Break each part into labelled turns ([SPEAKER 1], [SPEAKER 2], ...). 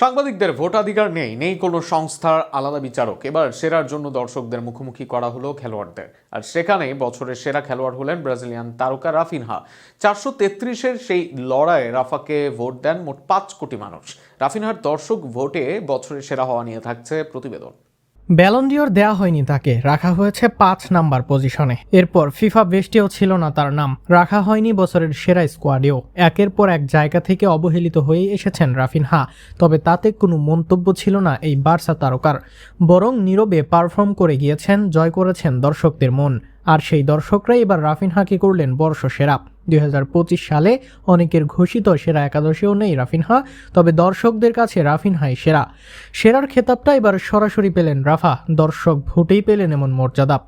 [SPEAKER 1] সাংবাদিকদের ভোটাধিকার নেই নেই কোনো সংস্থার আলাদা বিচারক। এবার সেরার জন্য দর্শকদের মুখোমুখি করা হলো খেলোয়াড়দের। আর সেখানে বছরের সেরা খেলোয়াড় হলেন ব্রাজিলিয়ান তারকা রাফিনহা। চারশো তেত্রিশের সেই লড়াইয়ে রাফাকে ভোট দেন মোট পাঁচ কোটি মানুষ। রাফিনহার দর্শক ভোটে বছরের সেরা হওয়া নিয়ে থাকছে প্রতিবেদন।
[SPEAKER 2] ব্যালন্ডিওর দেয়া হয়নি তাকে, রাখা হয়েছে পাঁচ নাম্বার পজিশনে। এরপর ফিফা বেস্টেও ছিল না তার নাম, রাখা হয়নি বছরের সেরা স্কোয়াডেও। একের পর এক জায়গা থেকে অবহেলিত হয়ে এসেছেন রাফিনহা, তবে তাতে কোনো মন্তব্য ছিল না এই বার্সা তারকার। বরং নীরবে পারফর্ম করে গিয়েছেন, জয় করেছেন দর্শকদের মন। আর সেই দর্শকরাই এবার রাফিনহাকে করলেন বর্ষ সেরা দুই হাজার পঁচিশ সালে অনেকের ঘোষিত সেরা একাদশেও নেই রাফিনহা তবে দর্শকদের কাছে রাফিনহাই সেরা। সেরার খেতাবটা এবার সরাসরি পেলেন রাফা, দর্শক ভোটেই পেলেন এমন মর্যাদা।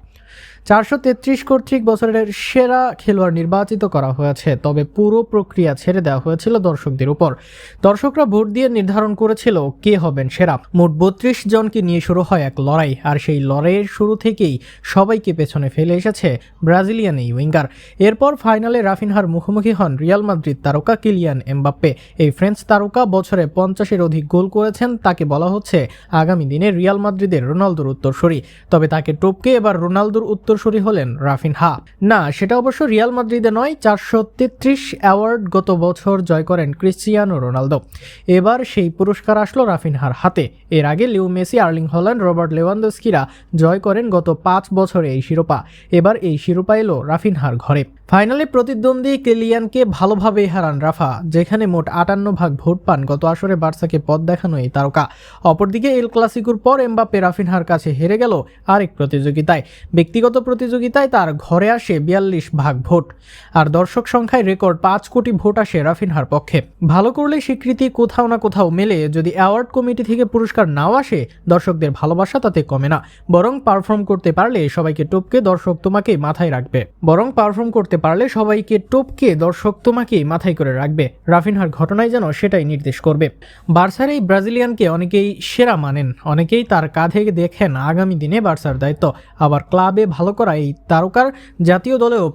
[SPEAKER 2] চারশো তেত্রিশ কর্তৃক বছরের সেরা খেলোয়াড় নির্বাচিত করা হয়েছে, তবে পুরো প্রক্রিয়া ছেড়ে দেওয়া হয়েছিল দর্শকদের উপর। দর্শকরা ভোট দিয়ে নির্ধারণ করেছিল কে হবেন সেরা। মোট বত্রিশ জনকে নিয়ে শুরু হয় এক লড়াই, আর সেই লড়াইয়ের শুরু থেকেই সবাইকে পেছনে ফেলে এসেছে ব্রাজিলিয়ান এই উইঙ্গার। এরপর ফাইনালে রাফিনহার মুখোমুখি হন রিয়াল মাদ্রিদ তারকা কিলিয়ান এমবাপ্পে। এই ফ্রেঞ্চ তারকা বছরে পঞ্চাশের অধিক গোল করেছেন, তাকে বলা হচ্ছে আগামী দিনে রিয়াল মাদ্রিদের রোনালদোর উত্তরসূরি। তবে তাকে টপকে এবার রোনালদোর উত্তরসূরি হলেন রাফিনহা না, সেটা অবশ্য রিয়াল মাদ্রিদে নয়, চারশো তেত্রিশ অ্যাওয়ার্ড গত বছর জয় করেন ক্রিশ্চিয়ানো রোনালদো। এবার সেই পুরস্কার আসলো রাফিনহার হাতে। এর আগে Leo Messi, Erling Haaland, Robert লেভানদস্কিরা জয় করেন গত পাঁচ বছরে এই শিরোপা। এবার এই শিরোপা এলো রাফিনহার ঘরে। ফাইনালে প্রতিদ্বন্দ্বী কেলিয়ানকে ভালোভাবেই হারান রাফা, যেখানে মোট আটান্ন ভাগ ভোট পান গত আসরে বার্সাকে পথ দেখানো এই তারকা। অপরদিকে এল ক্লাসিকোর পর এমবাপ্পে রাফিনহার কাছে হেরে গেল আরেক প্রতিযোগিতায়। ব্যক্তিগত প্রতিযোগিতায় তার ঘরে আসে বিয়াল্লিশ ভাগ ভোট, আর দর্শক সংখ্যায় রেকর্ড পাঁচ কোটি ভোট আসে রাফিনহার পক্ষে। ভালো করলে স্বীকৃতি কোথাও না কোথাও মেলে, যদি অ্যাওয়ার্ড কমিটি থেকে পুরস্কার নাও আসে, দর্শকদের ভালোবাসা তাতে কমে না। বরং পারফর্ম করতে পারলে সবাইকে টপকে দর্শক তোমাকে মাথায় রাখবে। বরং পারফর্ম করতে পারলে সবাইকে টপকে দর্শক তোমাকেই মাথায় করে রাখবে। রাফিনহার ঘটনায় যেন সেটাই নির্দেশ করবে। বার্সার এই ব্রাজিলিয়ানকে অনেকেই সেরা মানেন, অনেকেই তার কাঁধে দেখেন আগামী দিনে বার্সার দায়িত্ব। আবার ক্লাবে ভালো করা এই তারকার জাতীয় দলেও